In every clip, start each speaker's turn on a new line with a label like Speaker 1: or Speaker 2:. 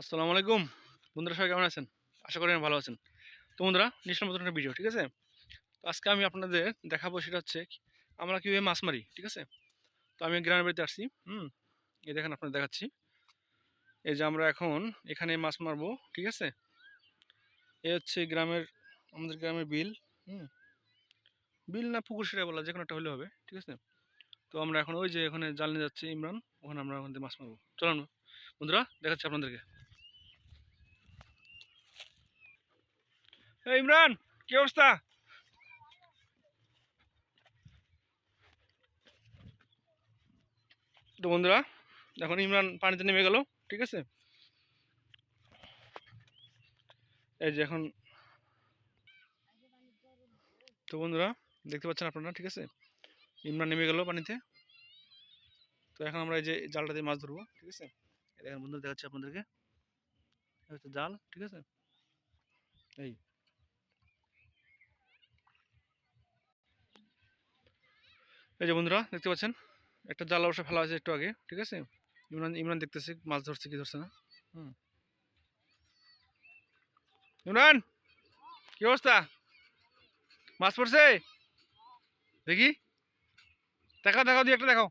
Speaker 1: আসসালামু আলাইকুম। বন্ধুরা সবাই কেমন আছেন? আশা করি ভালো আছেন। তো বন্ধুরা নিশ্চয় মতন একটা ভিডিও ঠিক আছে? তো আজকে আমি আপনাদের দেখাবো সেটা হচ্ছে আমরা কীভাবে মাছ মারি, ঠিক আছে? তো আমি গ্রামের বাড়িতে আসছি, হুম? এই দেখেন আপনাদের দেখাচ্ছি। এই যে আমরা এখন এখানে মাছ মারবো, ঠিক আছে? এ হচ্ছে গ্রামের, আমাদের গ্রামের বিল, হুম? বিল না পুকুর সেটা বলা যে কোনো একটা হলে হবে, ঠিক আছে? তো আমরা এখন ওই যে ওখানে জাল নিয়ে যাচ্ছি, ইমরান, ওখানে আমরা ওখান থেকে মাছ মারবো। চলুন, বন্ধুরা, দেখাচ্ছি আপনাদেরকে। ইমরান, কি অবস্থা? তো বন্ধুরা এখন ইমরান পানিতে নেমে গেল, ঠিক আছে? এই যে এখন, তো বন্ধুরা, দেখতে পাচ্ছেন আপনারা, ঠিক আছে? ইমরান নেমে গেল পানিতে। তো এখন আমরা এই যে জালটা দিয়ে মাছ ধরবো, ঠিক আছে? এই দেখেন বন্ধুরা, দেখাচ্ছি আপনাদেরকে। জাল, ঠিক আছে? এই এই যে বন্ধুরা, দেখতে পাচ্ছেন? একটা জাল অবশ্য ফেলা হয়েছে একটু আগে, ঠিক আছে? ইমরান ইমরান দেখতেছে, মাছ ধরছে কি ধরছে না। ইমরান, কি অবস্থা? মাছ পড়ছে? দেখি। দেখাও দেখাও দিয়ে একটা দেখাও।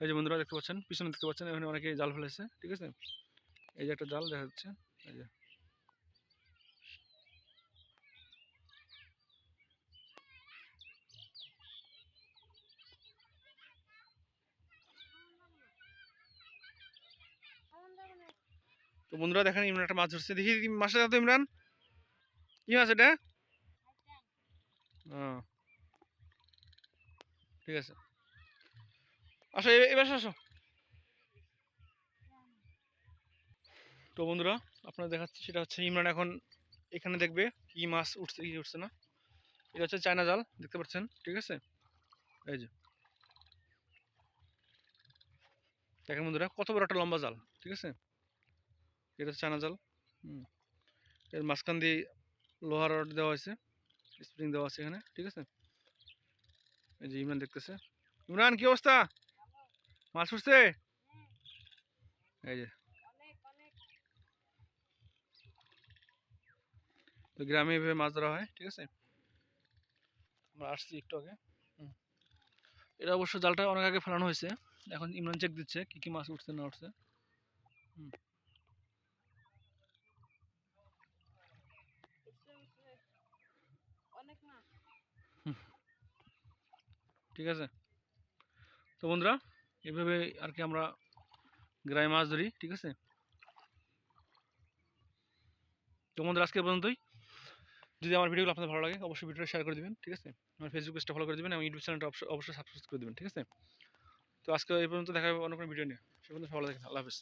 Speaker 1: এই যে বন্ধুরা, দেখতে পাচ্ছেন? পিছনে দেখতে পাচ্ছেন, এখানে অনেকে জাল ফেলেছে, ঠিক আছে? এই যে একটা জাল দেখা যাচ্ছে, এই যে। তো বন্ধুরা দেখেন, ইমরান একটা মাছ ধরছে। দেখি মাছটা দাও তো ইমরান? কি মাছ এটা? ঠিক আছে। আসো এবার আসো তো বন্ধুরা আপনারা দেখাচ্ছি, সেটা হচ্ছে ইমরান এখন এখানে দেখবে কি মাছ উঠছে, কি উঠছে না। এটা হচ্ছে চায়না জাল, দেখতে পাচ্ছেন? ঠিক আছে? এই যে। দেখেন বন্ধুরা, কত বড় একটা লম্বা জাল, ঠিক আছে? এটা চায়না জাল এর মাঝখান দিয়ে লোহার রড দেওয়া হয়েছে, স্প্রিং দেওয়া আছে এখানে, ঠিক আছে? এই যে ইমরান দেখতেছে। ইমরান, কি অবস্থা? মাছ উঠছে? এই যে। তো গ্রামে এভাবে মাছ ধরা হয়, ঠিক আছে? আমরা আসছি একটু আগে। এটা অবশ্য জালটা অনেক আগে ফেলানো হয়েছে। এখন ইমরান চেক দিচ্ছে, কি কি মাছ উঠছে না উঠছে। হুম। ঠিক আছে? তো বন্ধুরা, এভাবে আর কি আমরা গ্রামে মাছ ধরি, ঠিক আছে? তো বন্ধুরা, আজকে পর্যন্তই। যদি আমার ভিডিওগুলো আপনাদের ভালো লাগে, অবশ্যই ভিডিওটা শেয়ার করে দিবেন, ঠিক আছে? আমার ফেসবুক পেজটা ফলো করে দিবেন এবং ইউটিউব চ্যানেলটা অবশ্যই সাবস্ক্রাইব করে দিবেন, ঠিক আছে? তো আজকে এই পর্যন্ত দেখা হবে অন্য কোনো ভিডিও নিয়ে। সে পর্যন্ত সবাই দেখেন আল্লাহ হাফিজ।